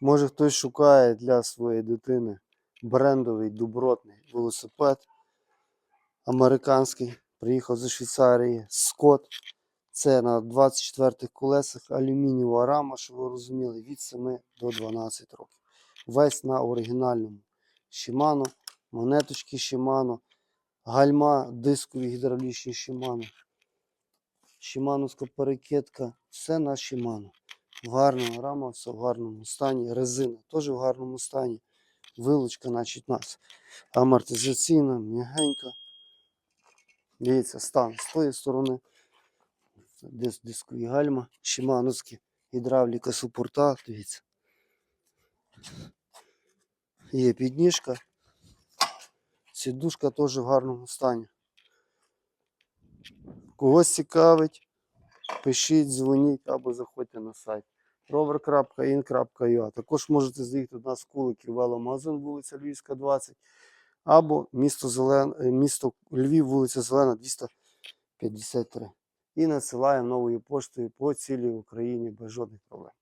Може хтось шукає для своєї дитини брендовий добротний велосипед американський. Приїхав зі Швейцарії Скот. Це на 24 колесах алюмінієва рама, щоб ви розуміли, від 7 до 12 років. Весь на оригінальному Shimano, монеточки Shimano, гальма, дискові гідравлічні Shimano, Shimanoська перекидка, все на Shimano. В гарному рама, все в гарному стані. Резина теж в гарному стані. Вилучка, значить, нас амортизаційна, м'ягенька. Дивіться, стан з тої сторони. Дис, дискові гальма, шимановські, гідравліка супорта, дивіться. Є підніжка. Сідушка теж в гарному стані. Когось цікавить, пишіть, дзвоніть або заходьте на сайт rover.in.ua. Також можете заїхати до нас в Куликів веломагазин, вулиця Львівська, 20, або місто, Зелен... е, місто Львів, вулиця Зелена, 253. І надсилаємо новою поштою по цілій Україні без жодних проблем.